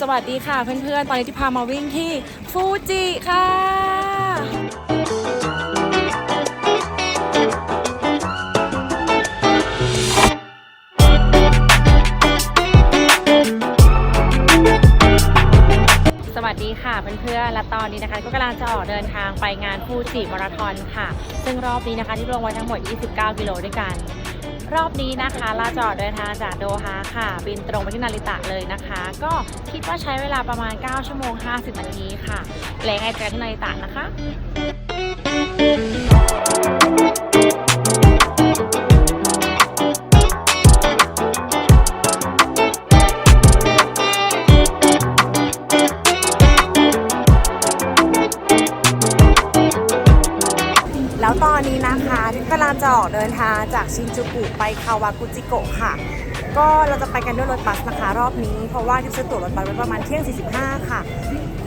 สวัสดีค่ะเพื่อนๆ ตอนนี้ที่พามาวิ่งที่ฟูจิค่ะสวัสดีค่ะเพื่อนๆ และตอนนี้นะคะ ก็กำลังจะออกเดินทางไปงานฟูจิมาราธอนค่ะ ซึ่งรอบนี้นะคะที่ลงไว้ทั้งหมด 29 กิโลด้วยกัน รอบนี้นะคะเราจอดเดินทางจากโดฮาค่ะ บินตรงไปที่นาริตะเลยนะคะ ก็คิดว่าใช้เวลาประมาณ 9 ชั่วโมง 50 นาทีค่ะ แล้วไงเจอกันที่นาริตะนะคะ จากชินจูกุไปคาวากุจิโกะค่ะ ก็เราจะไปกันด้วยรถบัสนะคะรอบนี้ เพราะว่าที่ซื้อตั๋วรถบัสไว้ประมาณเที่ยง 45 ค่ะ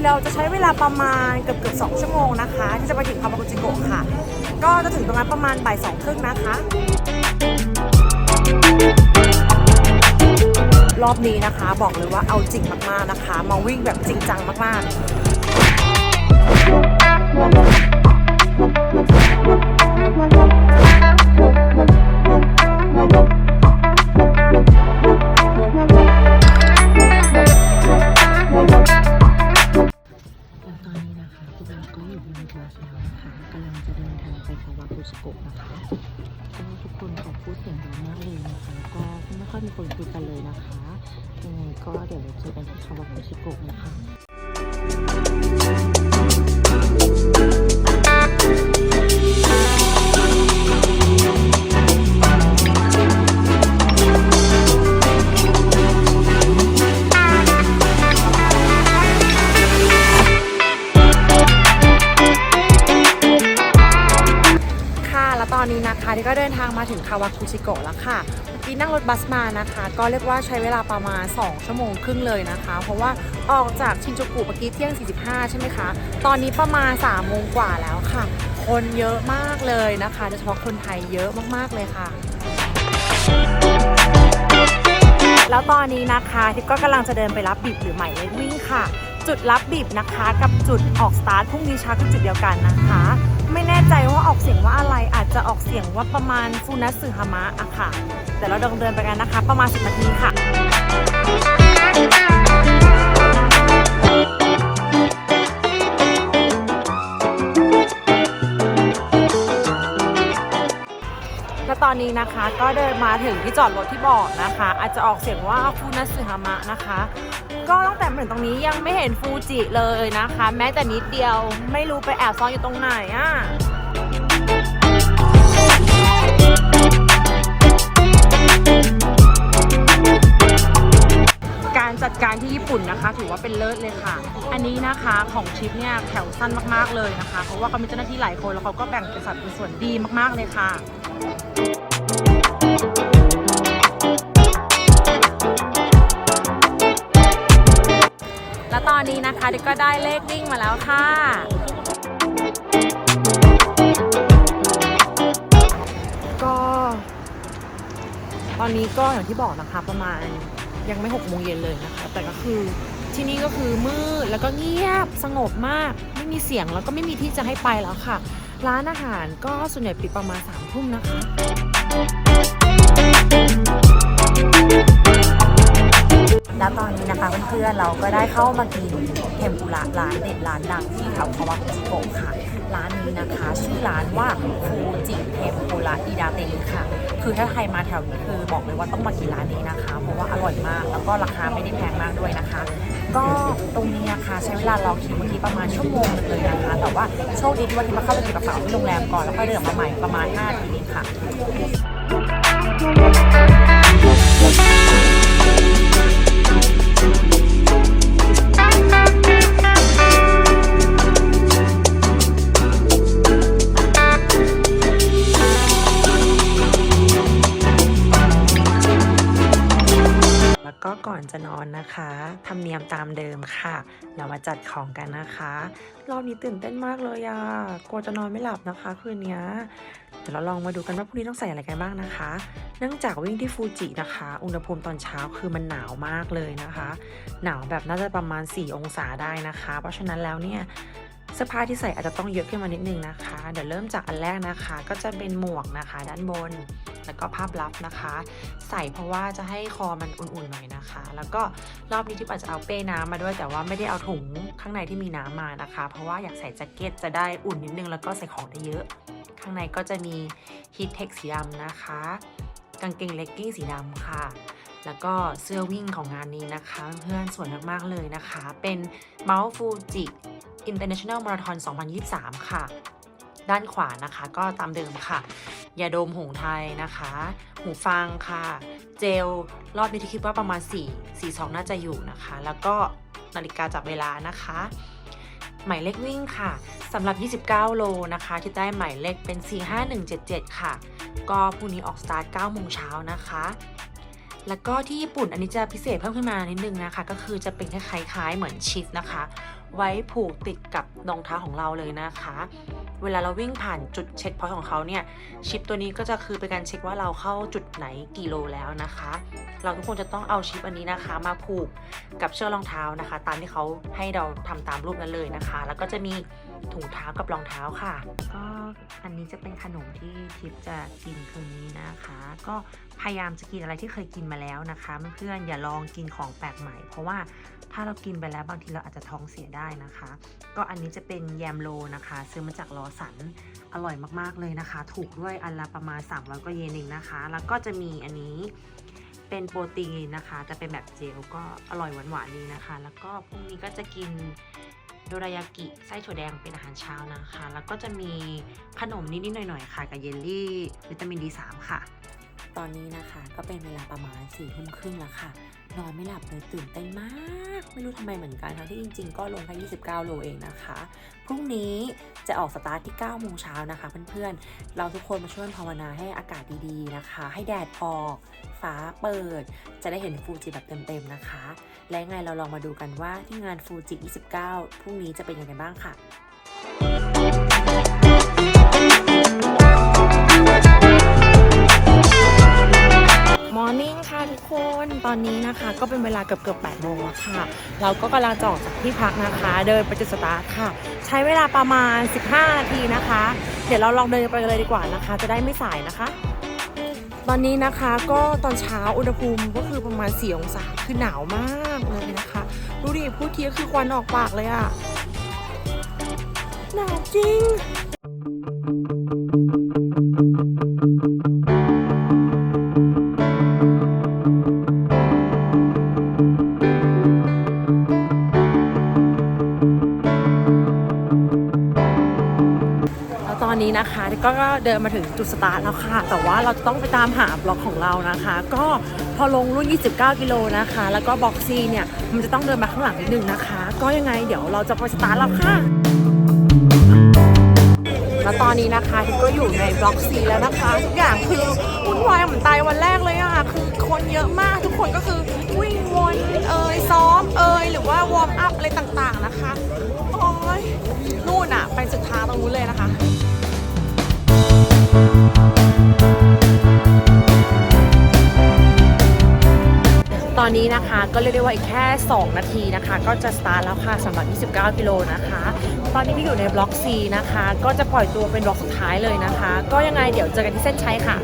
เราจะใช้เวลาประมาณเกือบเกือบสองชั่วโมงนะคะ ที่จะไปถึงคาวากุจิโกะค่ะ ก็จะถึงตรงนั้นประมาณบ่ายสองครึ่งนะคะ รอบนี้นะคะบอกเลยว่าเอาจริงมากๆนะคะ มาวิ่งแบบจริงจังมากๆแล อนนี้นะคะที่ก็เดินทางมาถึงคาวาคุชิโกะแล้วค่ะ เมื่อกี้นั่งรถบัสมานะคะ ก็เรียกว่าใช้เวลาประมาณ 2 ชั่วโมงครึ่งเลยนะคะ เพราะว่าออกจากชินจูกุเมื่อกี้เที่ยง 45 ใช่ไหมคะ ตอนนี้ประมาณ3โมงกว่าแล้วค่ะ คนเยอะมากเลยนะคะโดยเฉพาะคนไทยเยอะมากๆเลยค่ะแล้วตอนนี้นะคะทิพก็กำลังจะเดินไปรับบิบหรือใหมายเลขวิ่งค่ะ จุดรับบิบนะคะ กับจุดออกสตาร์ทพรุ่งนี้เช้าคือจุดเดียวกันนะคะ ไม่แน่ใจว่าออกเสียงว่าอะไรอาจจะออกเสียงว่าประมาณฟูนัสสึฮามะอะค่ะเดี๋ยวเราเดินเดินไปกันนะคะ ประมาณ10นาทีค่ะและตอนนี้นะคะก็เดินมาถึงที่จอดรถที่บอกนะคะ อาจจะออกเสียงว่าฟูนัสึฮามะนะคะ ก็ตั้งแต่มาถึงตรงนี้ยังไม่เห็นฟูจิเลยนะคะ แม้แต่นิดเดียวไม่รู้ไปแอบซ่อนอยู่ตรงไหนอะ่ะการจัดการที่ญี่ปุ่นนะคะ ถือว่าเป็นเลิศเลยค่ะ อันนี้นะคะของชิปเนี่ยแถวสั้นมากๆเลยนะคะ เพราะว่าเขามีเจ้าหน้าที่หลายคนแล้วเขาก็แบ่งเป็นสัดเป็นส่วนดีมากๆเลยค่ะ อนนี้นะคะเด็กก็ได้เลขวิ่งมาแล้วค่ะ ก็ ตอนนี้ก็อย่างที่บอกนะคะประมาณยังไม่หกโมงเย็นเลยนะคะ แต่ก็คือที่นี่ก็คือมืดแล้วก็เงียบสงบมาก ไม่มีเสียงแล้วก็ไม่มีที่จะให้ไปแล้วค่ะ ร้านอาหารก็ส่วนใหญ่ปิดประมาณสามทุ่มนะคะ แล้วตอนนี้นะคะเพื่อนๆเราก็ได้เข้ามากินเทมปุระร้านเด็ดร้านดังที่แถวคาวากุจิโกะค่ะ ร้านนี้นะคะ ชื่อร้านว่าฟูจิเทมปุระอิดาเตะค่ะ คือถ้าใครมาแถวนี้คือบอกเลยว่าต้องมากินร้านนี้นะคะ เพราะว่าอร่อยมากแล้วก็ราคาไม่ได้แพงมากด้วยนะคะ ก็ตรงนี้นะคะใช้เวลารอคิวเมื่อกี้ประมาณชั่วโมงนึงเลยนะคะ แต่ว่าโชคดีที่ว่าที่มาเข้าไปเก็บกระเป๋าที่โรงแรมก่อนแล้วก็เดินออกมาใหม่ประมาณ5นาทีนี้ค่ะ ก็ก่อนจะนอนนะคะธรรมเนียมตามเดิมค่ะ เรามาจัดของกันนะคะ รอบนี้ตื่นเต้นมากเลยอะกลัวจะนอนไม่หลับนะคะคืนนี้เดี๋ยวเราลองมาดูกันว่าพรุ่งนี้ต้องใส่อะไรกันบ้างนะคะ เนื่องจากวิ่งที่ฟูจินะคะ อุณหภูมิตอนเช้าคือมันหนาวมากเลยนะคะ หนาวแบบน่าจะประมาณ 4 องศาได้นะคะ เพราะฉะนั้นแล้วเนี่ย สื้อผ้าที่ใส่อาจจะต้องเยอะขึ้นมานิดนึงนะคะ เดี๋ยวเริ่มจากอันแรกนะคะ ก็จะเป็นหมวกนะคะ ด้านบน แล้วก็ผ้าบลัฟนะคะ ใส่เพราะว่าจะให้คอมันอุ่นๆหน่อยนะคะ แล้วก็รอบนี้ที่อาจจะเอาเป้น้ำมาด้วยแต่ว่าไม่ได้เอาถุงข้างในที่มีน้ำมานะคะ เพราะว่าอยากใส่แจ็คเก็ตจะได้อุ่นนิดนึงแล้วก็ใส่ของได้เยอะ ข้างในก็จะมีฮีทเทคสีดำนะคะ กางเกงเลกกิ้งสีดำค่ะ แล้วก็เสื้อวิ่งของงานนี้นะคะ เพื่อนสวยมากๆเลยนะคะ เป็น Mount Fuji International Marathon 2023 ค่ะ ด้านขวานะคะก็ตามเดิมค่ะยาดมหงไทยนะคะ หูฟังค่ะ เจล รอบนี้ที่คิดว่าประมาณ 4 4 2 น่าจะอยู่นะคะ แล้วก็นาฬิกาจับเวลานะคะ หมายเลขวิ่งค่ะสำหรับ 29 โลนะคะ ที่ได้หมายเลขเป็น 45177 ค่ะ ก็พรุ่งนี้ออกสตาร์ท9โมงเช้านะคะ แล้วก็ที่ญี่ปุ่นอันนี้จะพิเศษเพิ่มขึ้นมานิดนึงนะคะ ก็คือจะเป็นคล้ายๆเหมือนชิสนะคะ ไว้ผูกติดกับรองเท้าของเราเลยนะคะ เวลาเราวิ่งผ่านจุดเช็คพอยต์ของเขาเนี่ย ชิปตัวนี้ก็จะคือเป็นการเช็คว่าเราเข้าจุดไหนกี่โลแล้วนะคะ เราทุกคนจะต้องเอาชิปอันนี้นะคะ มาผูกกับเชือกรองเท้านะคะ ตามที่เขาให้เราทำตามรูปนั้นเลยนะคะ แล้วก็จะมีถุงเท้ากับรองเท้าค่ะ ก็อันนี้จะเป็นขนมที่ทิปจะกินคืนนี้นะคะ ก็พยายามจะกินอะไรที่เคยกินมาแล้วนะคะเพื่อนๆอย่าลองกินของแปลกใหม่ เพราะว่าถ้าเรากินไปแล้วบางทีเราอาจจะท้องเสียได้นะคะ ก็อันนี้จะเป็นแยมโลนะคะ ซื้อมาจากลอสันอร่อยมากๆเลยนะคะ ถูกด้วยอันละประมาณ 300กว่าเยนเองนะคะ แล้วก็จะมีอันนี้เป็นโปรตีนนะคะ จะเป็นแบบเจลก็อร่อยหวานๆดีนะคะ แล้วก็พรุ่งนี้ก็จะกินโดรายากิไส้ถั่วแดงเป็นอาหารเช้านะคะ แล้วก็จะมีขนมนิดๆหน่อยๆค่ะกับเยลลี่วิตามิน D3 ค่ะ ตอนนี้นะคะก็เป็นเวลาประมาณ4ี่ทุ่มครึ่งแล้วค่ะ นอนไม่หลับเลยตื่นเต้นมาก ไม่รู้ทำไมเหมือนกันทั้งที่จริง ๆ ก็ลงแค่29 โลเองนะคะ พรุ่งนี้จะออกสตาร์ทที่9โมงเช้านะคะ เพื่อนๆ เราทุกคนมาช่วยภาวนาให้อากาศดีๆนะคะ ให้แดดออก ฟ้าเปิด จะได้เห็นฟูจิแบบเต็มๆนะคะ และไงเราลองมาดูกันว่าที่งานฟูจิ 29 พรุ่งนี้จะเป็นยังไงบ้างค่ะ มอร์นิ่งค่ะทุกคนตอนนี้นะคะ ก็เป็นเวลาเกือบเกือบ8โมงแล้วค่ะ เราก็กำลังจะออกจากที่พักนะคะ เดินไปจุดสตาร์ทค่ะ ใช้เวลาประมาณ 15 นาทีนะคะ เดี๋ยวเราลองเดินไปเลยดีกว่านะคะ จะได้ไม่สายนะคะ ตอนนี้นะคะก็ตอนเช้าอุณหภูมิก็คือประมาณ4องศาคือหนาวมากเลยนะคะดูดิพูดทีก็คือควันออกปากเลยอะหนาวจริง ก็เดินมาถึงจุดสตาร์ทแล้วค่ะ แต่ว่าเราจะต้องไปตามหาบล็อกของเรานะคะ ก็พอลงรุ่น 29 กิโลนะคะ แล้วก็บล็อกซีเนี่ย มันจะต้องเดินมาข้างหลังนิดนึงนะคะ ก็ยังไงเดี๋ยวเราจะไปสตาร์ทแล้วค่ะ แล้วตอนนี้นะคะทิก็อยู่ในบล็อกซีแล้วนะคะทุกอย่างคือวุ่นวายเหมือนตายวันแรกเลยอะคือคนเยอะมากทุกคนก็คือวิ่งวนเอ่ยซ้อมเอ่ยหรือว่าวอร์มอัพอะไรต่างๆนะคะ โอ้ยนู่นอะไปสุดทางตรงนู้นเลยนะคะ ตอนนี้นะคะก็เรียกได้ว่าอีกแค่ 2 นาทีนะคะ ก็จะสตาร์ทแล้วค่ะสำหรับ 29 กิโลนะคะ ตอนนี้พี่อยู่ในบล็อก C นะคะ ก็จะปล่อยตัวเป็นบล็อกสุดท้ายเลยนะคะ ก็ยังไงเดี๋ยวเจอกันที่เส้นชัยค่ะ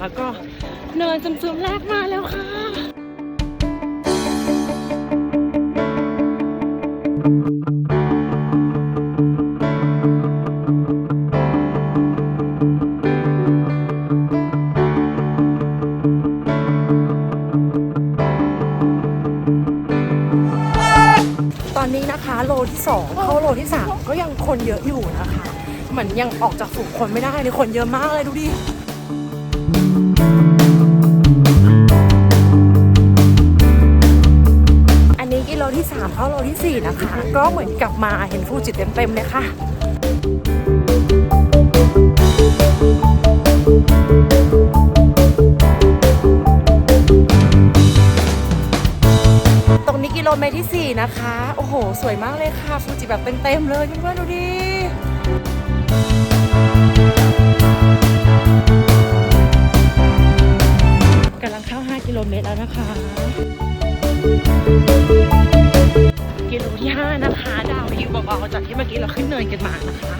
แล้วก็เนินซึมๆแรกมาแล้วค่ะ ตอนนี้นะคะโลที่สองเข้าโลที่สามก็ยังคนเยอะอยู่นะคะ เหมือนยังออกจากฝูงคนไม่ได้เลยคนเยอะมากเลยดูดิ ที่ 3 เข้าโลที่ 4 นะคะ ก็เหมือนกลับมาเห็นฟูจิเต็มๆเลยค่ะตรงนี้กิโลเมตรที่ 4 นะคะ โอ้โห สวยมากเลยค่ะ ฟูจิแบบเต็มๆเลยเพื่อนๆดูดิกำลังเข้า 5 กิโลเมตรแล้วนะคะ กิโลที่5นะคะ ดาวฮิวเบาๆจากที่เมื่อกี้เราขึ้นเนินกันมานะคะ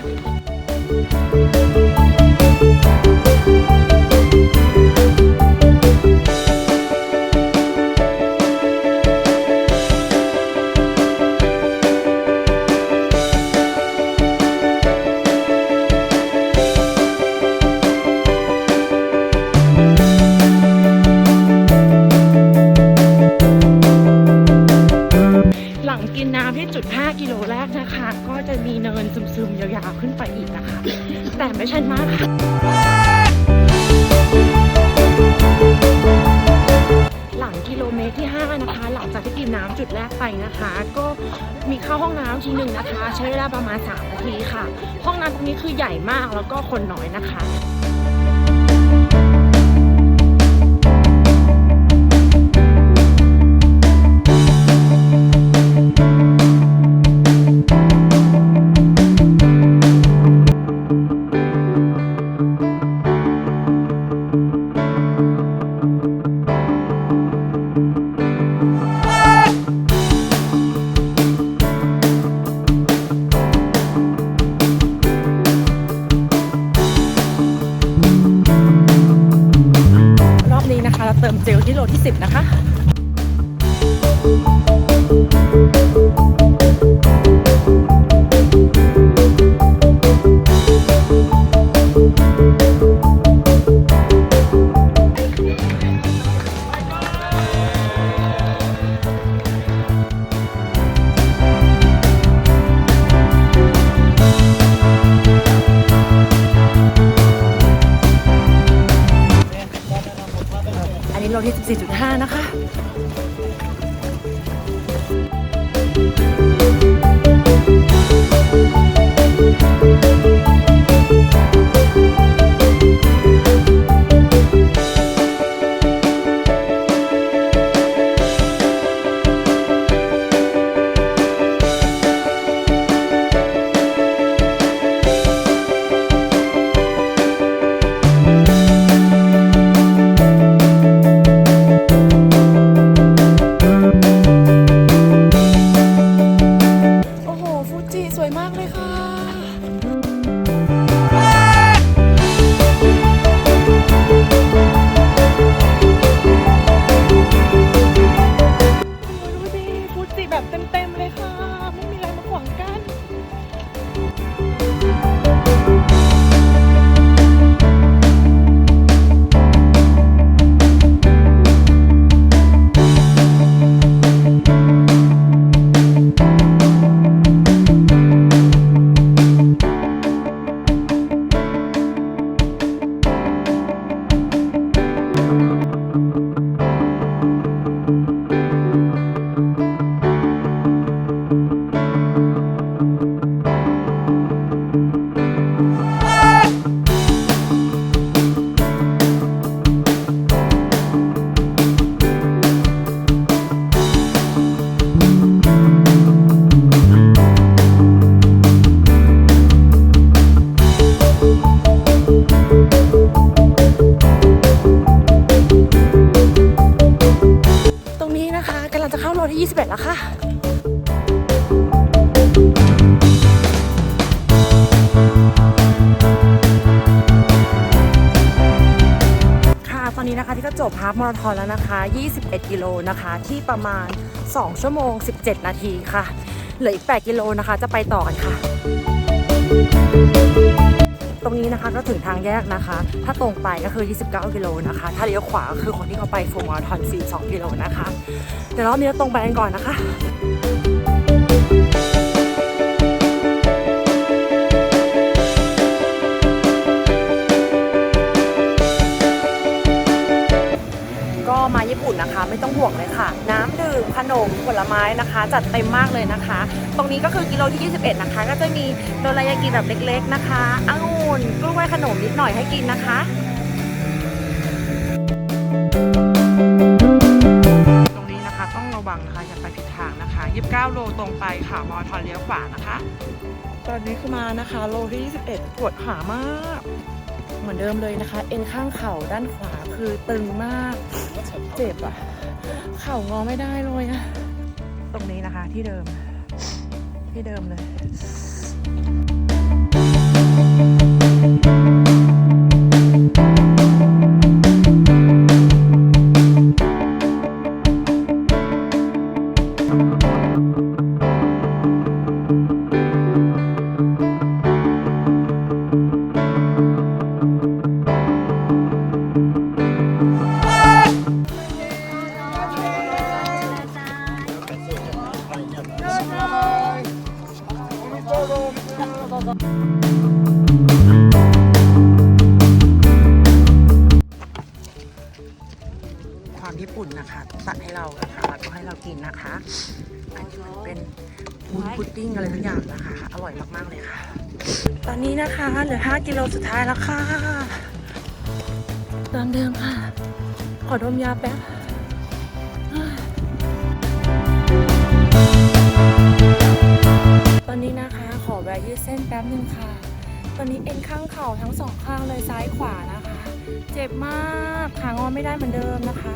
ไม่ชันมากค่ะหลังกิโลเมตรที่ 5 นะคะ หลังจากที่กินน้ำจุดแรกไปนะคะ ก็มีเข้าห้องน้ำทีหนึ่งนะคะ ใช้เวลาประมาณ 3 นาทีค่ะ ห้องน้ำตรงนี้คือใหญ่มากแล้วก็คนน้อยนะคะ เติมเจลที่โลที่ 10 นะคะ 4.5 นะคะ 21 แล้วค่ะโอนนี้นะคะที่ก็จบฮาล์ฟมาราธอนแล้วนะคะ 21 กิโลนะคะ ที่ประมาณ 2 ชั่วโมง 17 นาทีค่ะ เหลืออีก 8 กิโลนะคะ จะไปต่อกันค่ะ ตรงนี้นะคะก็ถึงทางแยกนะคะ ถ้าตรงไปก็คือ 29 กิโลนะคะ ถ้าเลี้ยวขวาคือคนที่เขาไปฟูลมาราธอน42 กิโลนะคะ เดี๋ยวรอบนี้เราตรงไปกันก่อนนะคะก็มาญี่ปุ่นนะคะ ไม่ต้องห่วงเลยค่ะ น้ำดื่มขนมผลไม้นะคะ จัดเต็มมากเลยนะคะ ตรงนี้ก็คือกิโลที่ 21 นะคะ ก็จะมีโดรายากิแบบเล็ก ๆ นะคะองุ่นกล้วยขนมนิดหน่อยให้กินนะคะตรงนี้นะคะต้องระวังนะคะอย่าไปผิดทางนะคะ29โลตรงไปค่ะมอทอนเลี้ยวขวานะคะ ตอนนี้คือมานะคะ โลที่ 21 ปวดขามาก เหมือนเดิมเลยนะคะ เอ็นข้างเข่าด้านขวาคือตึงมาก เจ็บอะเข่างอไม่ได้เลยอะตรงนี้นะคะที่เดิม ที่เดิมเลย อย่างนะคะ อร่อยมาก ๆ เลยค่ะ ตอนนี้นะคะ เหลือ 5 กิโลสุดท้ายแล้วค่ะตามเดิมค่ะ ขอดมยาแป๊บตอนนี้นะคะ ขอแวะยืดเส้นแป๊บหนึ่งค่ะ ตอนนี้เอ็นข้างเข่าทั้งสองข้างเลยซ้ายขวานะคะ เจ็บมากขางอไม่ได้เหมือนเดิมนะคะ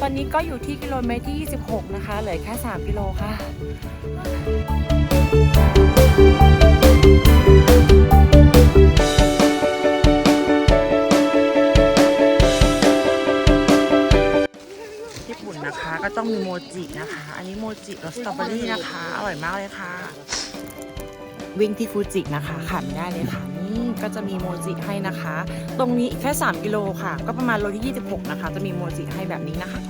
ตอนนี้ก็อยู่ที่กิโลเมตรที่ 26 นะคะ เหลือแค่ 3 กิโลค่ะ มีโมจินะคะ อันนี้โมจิรสสตรอเบอรี่นะคะ อร่อยมากเลยค่ะ วิ่งที่ฟูจินะคะขาดไม่ได้เลยค่ะ นี่ก็จะมีโมจิให้นะคะ ตรงนี้อีกแค่ 3 กิโลค่ะ ก็ประมาณโลที่ 26 นะคะ จะมีโมจิให้แบบนี้นะคะ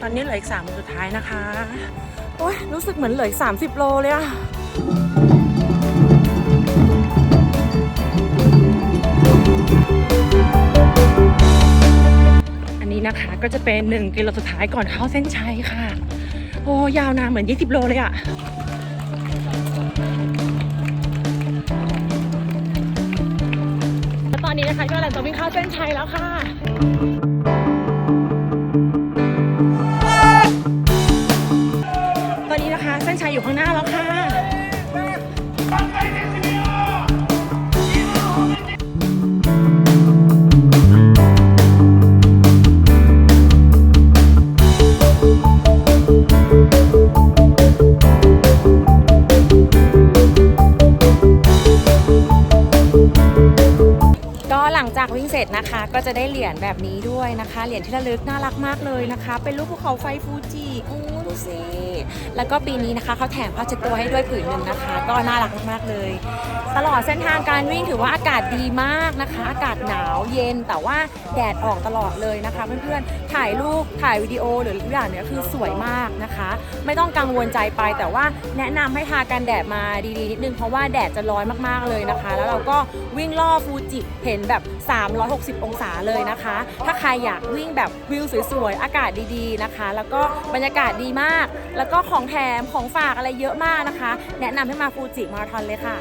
ตอนนี้เหลืออีก3โลสุดท้ายนะคะ โอ้ยรู้สึกเหมือนเหลืออีก30 โลเลยอะ นะคะ ก็จะเป็น 1 กิโลสุดท้ายก่อนเข้าเส้นชัยค่ะ โอ้ยาวนานเหมือน 20 โลเลยอะและตอนนี้นะคะก็กำลังจะวิ่งเข้าเส้นชัยแล้วค่ะ นะคะ ก็จะได้เหรียญแบบนี้ด้วยนะคะ เหรียญที่ระลึกน่ารักมากเลยนะคะ เป็นรูปภูเขาไฟฟูจิโอ้ สิแล้วก็ปีนี้นะคะเขาแถมผ้าเช็ดตัวให้ด้วยผืนหนึ่งนะคะ ก็น่ารักมากเลย ตลอดเส้นทางการวิ่งถือว่าอากาศดีมากนะคะ อากาศหนาวเย็นแต่ว่าแดดออกตลอดเลยนะคะ เพื่อนๆถ่ายรูปถ่ายวิดีโอหรือทุกอย่างเนี่ยคือสวยมากนะคะ ไม่ต้องกังวลใจไปแต่ว่าแนะนำให้ทากันแดดมาดีๆนิดนึงเพราะว่าแดดจะร้อนมากๆเลยนะคะ แล้วเราก็วิ่งล่อฟูจิเห็นแบบ 360 องศาเลยนะคะ ถ้าใครอยากวิ่งแบบวิวสวยๆอากาศดีๆนะคะ แล้วก็บรรยากาศดีมากแล้วก็ของแถมของฝากอะไรเยอะมากนะคะ แนะนำให้มาฟูจิมาราธอนเลยค่ะ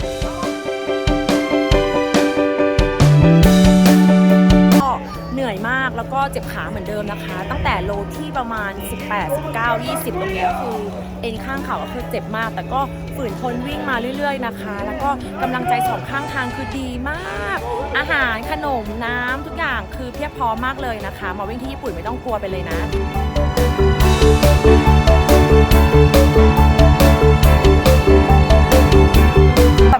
ก็เหนื่อยมากแล้วก็เจ็บขาเหมือนเดิมนะคะ ตั้งแต่โลที่ประมาณ 18 19 20 ตรงนี้คือเอ็นข้างเข่าก็คือเจ็บมาก แต่ก็ฝืนทนวิ่งมาเรื่อย ๆนะคะ แล้วก็กำลังใจสองข้างทางคือดีมาก อาหารขนมน้ำทุกอย่างคือเพียบพร้อมมากเลยนะคะ มาวิ่งที่ญี่ปุ่นไม่ต้องกลัวไปเลยนะ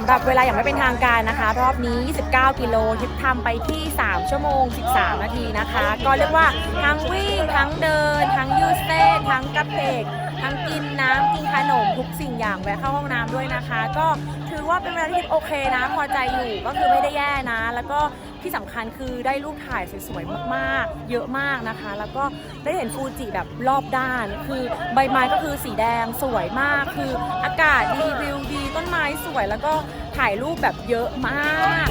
แบบเวลาอย่างไม่เป็นทางการนะคะ รอบนี้ 29 กิโลทิปทำไปที่ 3 ชั่วโมง 13 นาทีนะคะ ก็เรียกว่าทั้งวิ่ง ทั้งเดิน ทั้งยืดเส้นทั้งกระเพกทั้งกินน้ำกินขนมทุกสิ่งอย่างแวะเข้าห้องน้ำด้วยนะคะ ก็ถือว่าเป็นเวลาที่โอเคนะ พอใจอยู่ก็คือไม่ได้แย่นะ แล้วก็ ที่สำคัญคือได้รูปถ่ายสวยๆมากๆ เยอะมากนะคะ แล้วก็ได้เห็นฟูจิแบบรอบด้าน คือใบไม้ก็คือสีแดงสวยมาก คืออากาศดีวิวดีต้นไม้สวยแล้วก็ถ่ายรูปแบบเยอะมาก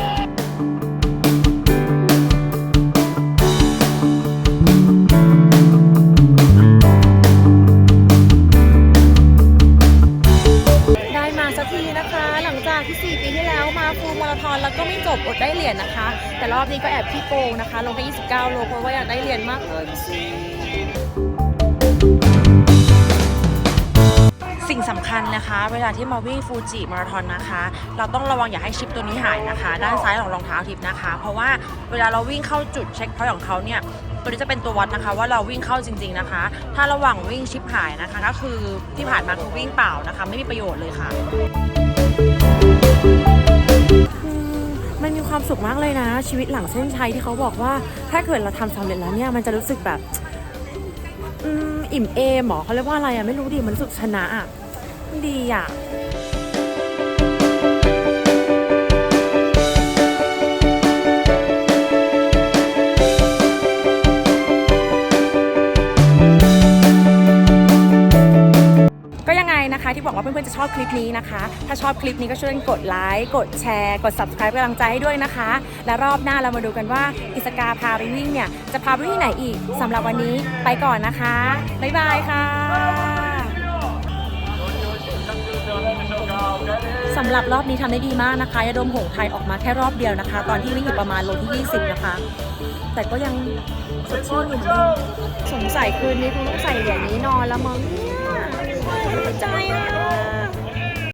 บอดได้เหรียญนะคะ แต่รอบนี้ก็แอบขี้โกงนะคะ ลงแค่29 โลเพราะว่าอยากได้เหรียญมากเลยสิ่งสำคัญนะคะ เวลาที่มาวิ่งฟูจิมาราธอนนะคะ เราต้องระวังอย่าให้ชิปตัวนี้หายนะคะ ด้านซ้ายของรองเท้าทิปนะคะ เพราะว่าเวลาเราวิ่งเข้าจุดเช็คพอยต์ของเขาเนี่ยตัวนี้จะเป็นตัววัดนะคะ ว่าเราวิ่งเข้าจริง ๆนะคะ ถ้าระหว่างวิ่งชิปหายนะคะ ก็คือที่ผ่านมาคือวิ่งเปล่านะคะ ไม่มีประโยชน์เลยค่ะ มันมีความสุขมากเลยนะ ชีวิตหลังเส้นชัยที่เขาบอกว่า ถ้าเกิดเราทำสำเร็จแล้วเนี่ยมันจะรู้สึกแบบอิ่มเอมหมอเขาเรียกว่าอะไรอะไม่รู้ดิมันรู้สึกชนะอะดีอะ จะชอบคลิปนี้นะคะ ถ้าชอบคลิปนี้ก็ช่วยกดไลค์ กดแชร์ กด subscribe เป็นกำลังใจให้ด้วยนะคะ และรอบหน้าเรามาดูกันว่าอิสกาพาไปวิ่งเนี่ย จะพาไปที่ไหนอีกสำหรับวันนี้ไปก่อนนะคะ บ๊ายบายค่ะสำหรับรอบนี้ทำได้ดีมากนะคะยาดมหงไทยออกมาแค่รอบเดียวนะคะ ตอนที่วิ่งอยู่ประมาณโลที่ 20 นะคะ แต่ก็ยังสดชื่นอยู่สงสัยคืนนี้คงต้องใส่เหรียญนี้นอนแล้วมั้ง ใจอะ